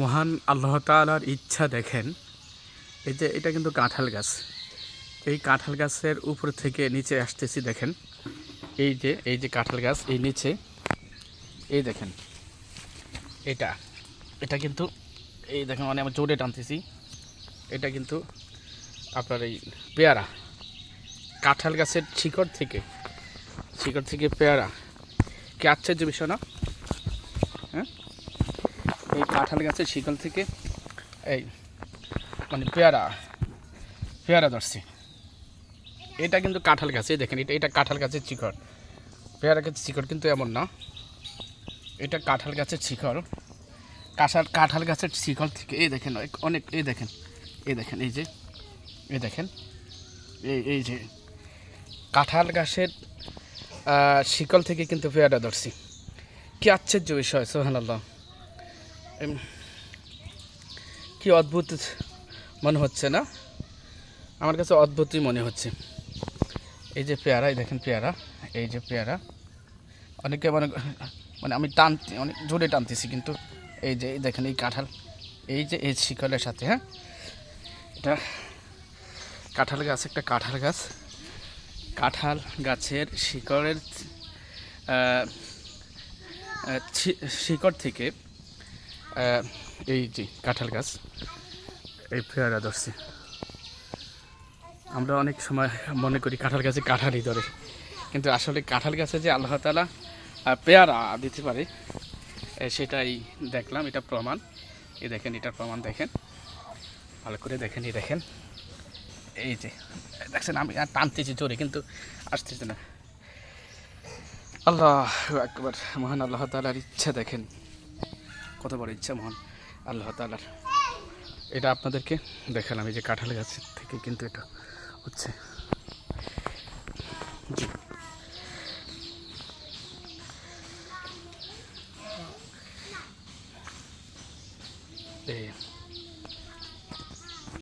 মহান আল্লাহ তাআলার ইচ্ছা দেখেন, এই যে এটা কিন্তু কাঁঠাল গাছ। এই কাঁঠাল গাছের উপর থেকে নিচে আসতেছি দেখেন। এই যে এই যে কাঁঠাল গাছ, এই নিচে। এই দেখেন, এটা এটা কিন্তু, এই দেখেন মানে আমার জোরে টানতেছি। এটা কিন্তু আপনার এই পেয়ারা, কাঁঠাল গাছের শিকড় থেকে শিকড় থেকে পেয়ারা। কি আশ্চর্য বিষয় না? হ্যাঁ? এই কাঁঠাল গাছের শিকল থেকে এই মানে পেয়ারা পেয়ারা ধরছে। এটা কিন্তু কাঁঠাল গাছ দেখেন, এটা এটা কাঁঠাল গাছের শিকড়। পেয়ারা গাছের শিকড় কিন্তু এমন না। এটা কাঁঠাল গাছের শিকড়। কাঁঠাল কাঁঠাল গাছের শিকল থেকে, এই দেখেন, অনেক- এই দেখেন এই দেখেন, এই যে, এই দেখেন, এই এই যে, কাঁঠাল গাছের শিকল থেকে কিন্তু পেয়ারা ধরছি। কি আশ্চর্য বিষয় সোহান আল্লাহ কি অদ্ভুত মনে হচ্ছে না? আমার কাছে অদ্ভুতই মনে হচ্ছে। এই যে পেয়ারা, এই দেখেন পেয়ারা, এই যে পেয়ারা। অনেকে মানে মানে আমি টান অনেক জোরে টানতেছি, কিন্তু এই যে দেখেন এই কাঁঠাল, এই যে, এই শিকলের সাথে হ্যাঁ? এটা কাঁঠাল গাছ, একটা কাঁঠাল গাছ। কাঁঠাল গাছের শিকড়ের শিকড় থেকে এই যে কাঁঠাল গাছ, এই পেয়ারা ধরছে। আমরা অনেক সময় মনে করি কাঁঠাল গাছে কাঁঠালই ধরে, কিন্তু আসলে কাঁঠাল গাছে যে আল্লাহ তালা পেয়ারা দিতে পারে সেটাই দেখলাম, এটা প্রমাণ। এই দেখেন, এটার প্রমাণ দেখেন। ভালো করে দেখেন, এই দেখেন। এই যে, দেখছেন, আমি আর টানতেছি জোরে, কিন্তু আসতেছে না। আল্লাহ একবার মহান আল্লাহ তালার ইচ্ছা দেখেন। কত বড় ইচ্ছা মহান আল্লাহ তালার এটা আপনাদেরকে দেখালাম, এই যে কাঁঠাল গাছের থেকে কিন্তু এটা হচ্ছে। জি। এই